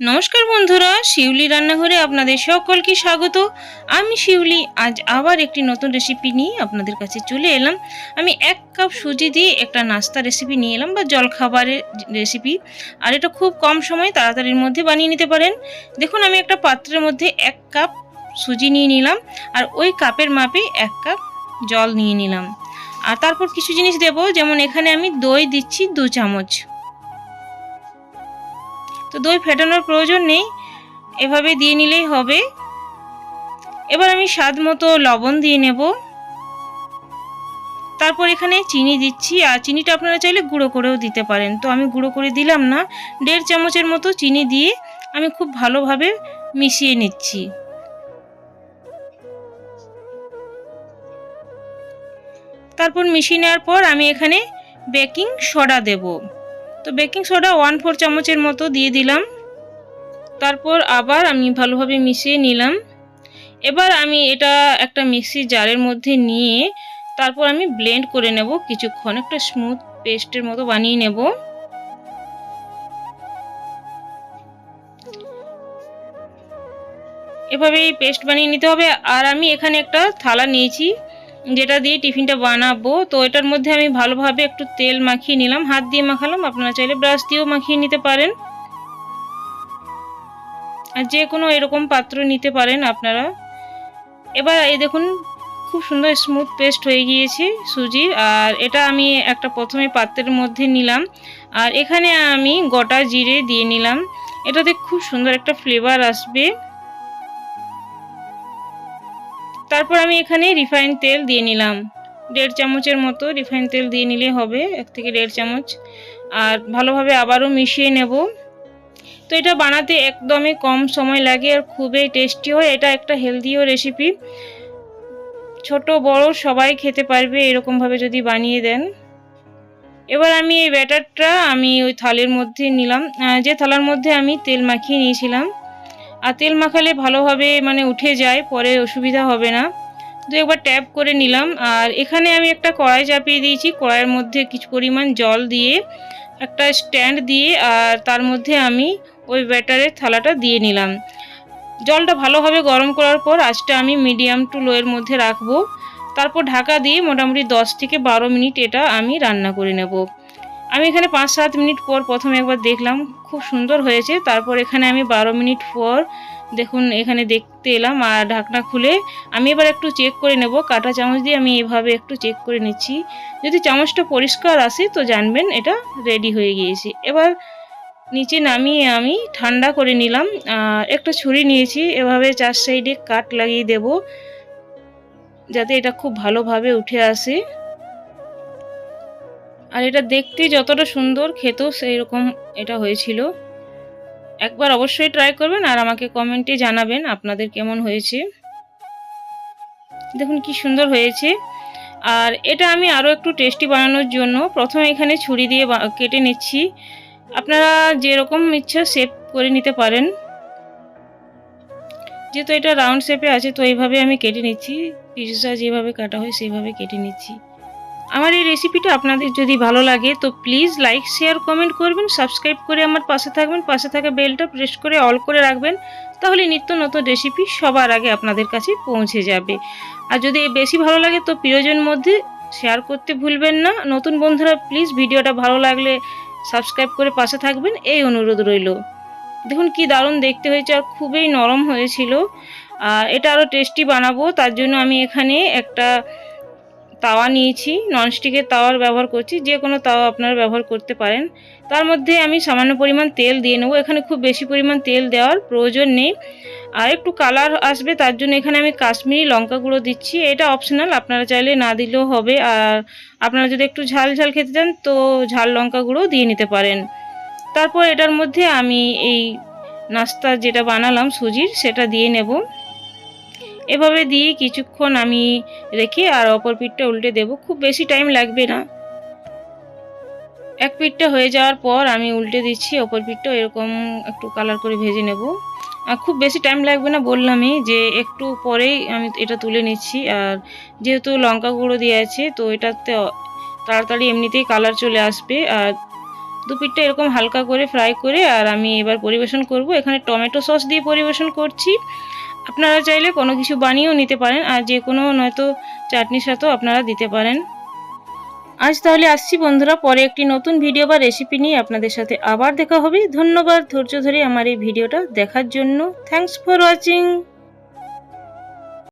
নমস্কার বন্ধুরা, শিউলি রান্নাঘরে আপনাদের সকলকে স্বাগত। আমি শিউলি, আজ আবার একটি নতুন রেসিপি নিয়ে আপনাদের কাছে চলে এলাম। আমি এক কাপ সুজি দিয়ে একটা নাস্তা রেসিপি নিয়ে এলাম বা জলখাবারের রেসিপি আর এটা খুব কম সময় তাড়াতাড়ির মধ্যে বানিয়ে নিতে পারেন। দেখুন, আমি একটা পাত্রের মধ্যে এক কাপ সুজি নিয়ে নিলাম আর ওই কাপের মাপে এক কাপ জল নিয়ে নিলাম। আর তারপর কিছু জিনিস দেব, যেমন এখানে আমি দই দিচ্ছি দু চামচ। তো দই ফেটানোর প্রয়োজন নেই। এভাবে দিয়ে নিলেই হবে। এবার আমি স্বাদ মতো লবণ দিয়ে নেব। তারপর এখানে চিনি দিচ্ছি। আর চিনিটা আপনারা চাইলে গুঁড়ো করেও দিতে পারেন। তো আমি গুঁড়ো করে দিলাম না। দেড় চামচের মতো চিনি দিয়ে আমি খুব ভালোভাবে মিশিয়ে নিচ্ছি। তারপর মিশিয়ে নেওয়ার পর আমি এখানে বেকিং সোডা দেবো। তো বেকিং সোডা ওয়ান ফোর চামচের মতো দিয়ে দিলাম। তারপর আবার আমি ভালোভাবে মিশিয়ে নিলাম। এবার আমি এটা একটা মিক্সি জারের মধ্যে নিয়ে তারপর আমি ব্লেন্ড করে নেব কিছুক্ষণ। একটা স্মুথ পেস্টের মতো বানিয়ে নেব। এভাবে পেস্ট বানিয়ে নিতে হবে। আর আমি এখানে একটা থালা নিয়েছি। যেটা দিয়ে টিফিনটা বানাবো। তো এটার মধ্যে আমি ভালোভাবে একটু তেল মাখিয়ে নিলাম, হাত দিয়ে মাখালাম। আপনারা চাইলে ব্রাশ দিয়েও মাখিয়ে নিতে পারেন। আর যে কোনো এরকম পাত্র নিতে পারেন আপনারা। এবার এই দেখুন, খুব সুন্দর স্মুথ পেস্ট হয়ে গিয়েছে সুজির। আর এটা আমি একটা প্রথমে পাত্রের মধ্যে নিলাম। আর এখানে আমি গোটা জিরে দিয়ে নিলাম। এটাতে খুব সুন্দর একটা ফ্লেভার আসবে। তারপর আমি এখানে রিফাইন তেল দিয়ে নিলাম। দেড় চামচের মতো রিফাইন তেল দিয়ে নিলে হবে, এক থেকে দেড় চামচ। আর ভালোভাবে আবারও মিশিয়ে নেব। তো এটা বানাতে একদমই কম সময় লাগে আর খুবই টেস্টি হয়। এটা একটা হেলদিও রেসিপি ছোট, বড় সবাই খেতে পারবে এরকমভাবে যদি বানিয়ে দেন। এবার আমি এই ব্যাটারটা আমি ওই থালের মধ্যে নিলাম। যে থালার মধ্যে আমি তেল মাখিয়ে নিয়েছিলাম আর তেল মাখালে ভালোভাবে মানে উঠে যায়, পরে অসুবিধা হবে না। তো একবার ট্যাপ করে নিলাম। আর এখানে আমি একটা কড়াই চাপিয়ে দিয়েছি। কড়াইয়ের মধ্যে কিছু পরিমাণ জল দিয়ে একটা স্ট্যান্ড দিয়ে আর তার মধ্যে আমি ওই ব্যাটারের থালাটা দিয়ে নিলাম। জলটা ভালোভাবে গরম করার পর আজটা আমি মিডিয়াম টু লোয়ের মধ্যে রাখব। তারপর ঢাকা দিয়ে মোটামুটি দশ থেকে বারো মিনিট এটা আমি রান্না করে নেব। আমি এখানে পাঁচ সাত মিনিট পর প্রথমে একবার দেখলাম, খুব সুন্দর হয়েছে। তারপর এখানে আমি বারো মিনিট পর দেখুন, এখানে দেখতে এলাম আর ঢাকনা খুলে আমি এবার একটু চেক করে নেব। কাটা চামচ দিয়ে আমি এভাবে একটু চেক করে নিচ্ছি। যদি চামচটা পরিষ্কার আসে তো জানবেন, এটা রেডি হয়ে গিয়েছে। এবার নিচে নামিয়ে আমি ঠান্ডা করে নিলাম। একটা ছুরি নিয়েছি, এভাবে চার সাইডে কাট লাগিয়ে দেব, যাতে এটা খুব ভালোভাবে উঠে আসে। আর এটা দেখতে যতটা সুন্দর, খেতেও সেই রকম এটা হয়েছিল। একবার অবশ্যই ট্রাই করবেন আর আমাকে কমেন্টে জানাবেন আপনাদের কেমন হয়েছে। দেখুন কি সুন্দর হয়েছে। আর এটা আমি আরও একটু টেস্টি বানানোর জন্য প্রথমে এখানে ছুরি দিয়ে কেটে নিচ্ছি। আপনারা যেরকম ইচ্ছা শেপ করে নিতে পারেন। যেহেতু এটা রাউন্ড শেপে আছে, তো এইভাবে আমি কেটে নিচ্ছি। পিসা যেভাবে কাটা হয় সেভাবে কেটে নিচ্ছি। আমার এই রেসিপিটা আপনাদের যদি ভালো লাগে, তো প্লিজ লাইক শেয়ার কমেন্ট করবেন সাবস্ক্রাইব করে আমার পাশে থাকবেন, পাশে থাকা বেলটা প্রেস করে অল করে রাখবেন, তাহলে নিত্য নতুন রেসিপি সবার আগে আপনাদের কাছে পৌঁছে যাবে। আর যদি বেশি ভালো লাগে, তো প্রিয়জন মধ্যে শেয়ার করতে ভুলবেন না। নতুন বন্ধুরা প্লিজ ভিডিওটা ভালো লাগলে সাবস্ক্রাইব করে পাশে থাকবেন, এই অনুরোধ রইল। দেখুন কি দারুণ দেখতে হয়েছে, আর খুবই নরম হয়েছিল। আর এটা আরও টেস্টি বানাবো, তার জন্য আমি এখানে একটা তাওয়া নিয়েছি ননস্টিকের তাওয়ার ব্যবহার করছি, যে কোনো তাওয়া আপনারা ব্যবহার করতে পারেন। তার মধ্যে আমি সামান্য পরিমাণ তেল দিয়ে নেব, এখানে খুব বেশি পরিমাণ তেল দেওয়ার প্রয়োজন নেই। আর একটু কালার আসবে, তার জন্য এখানে আমি কাশ্মীরি লঙ্কা গুঁড়ো দিচ্ছি, এটা অপশনাল আপনারা চাইলে না দিলেও হবে। আর আপনারা যদি একটু ঝাল ঝাল খেতে চান, তো ঝাল লঙ্কা গুঁড়ো দিয়ে নিতে পারেন। তারপর এটার মধ্যে আমি এই নাস্তা যেটা বানালাম সুজির, সেটা দিয়ে নেব। এভাবে দিয়ে কিছুক্ষণ আমি রেখে আর অপর পিঠটা উল্টে দেব। খুব বেশি টাইম লাগবে না। এক পিঠটা হয়ে যাওয়ার পর আমি উল্টে দিচ্ছি, অপর পিঠটা এরকম একটু কালার করে ভেজে নেব। আর খুব বেশি টাইম লাগবে না বললামই যে একটু পরেই আমি এটা তুলে নিচ্ছি। আর যেহেতু লঙ্কা গুঁড়ো দিয়ে আছে, তো এটাতে তাড়াতাড়ি এমনিতেই কালার চলে আসবে। আর দু পিঠটা এরকম হালকা করে ফ্রাই করে আর আমি এবার পরিবেশন করব। এখানে টমেটো সস দিয়ে পরিবেশন করছি। আপনারা চাইলে কোনো কিছু বানিয়েও নিতে পারেন আর যে কোনো নয়তো চাটনির সাথেও আপনারা দিতে পারেন। আজ তাহলে আসছি বন্ধুরা, পরে একটি নতুন ভিডিও বা রেসিপি নিয়ে আপনাদের সাথে আবার দেখা হবে। ধন্যবাদ ধৈর্য ধরে আমার এই ভিডিওটা দেখার জন্য। Thanks for watching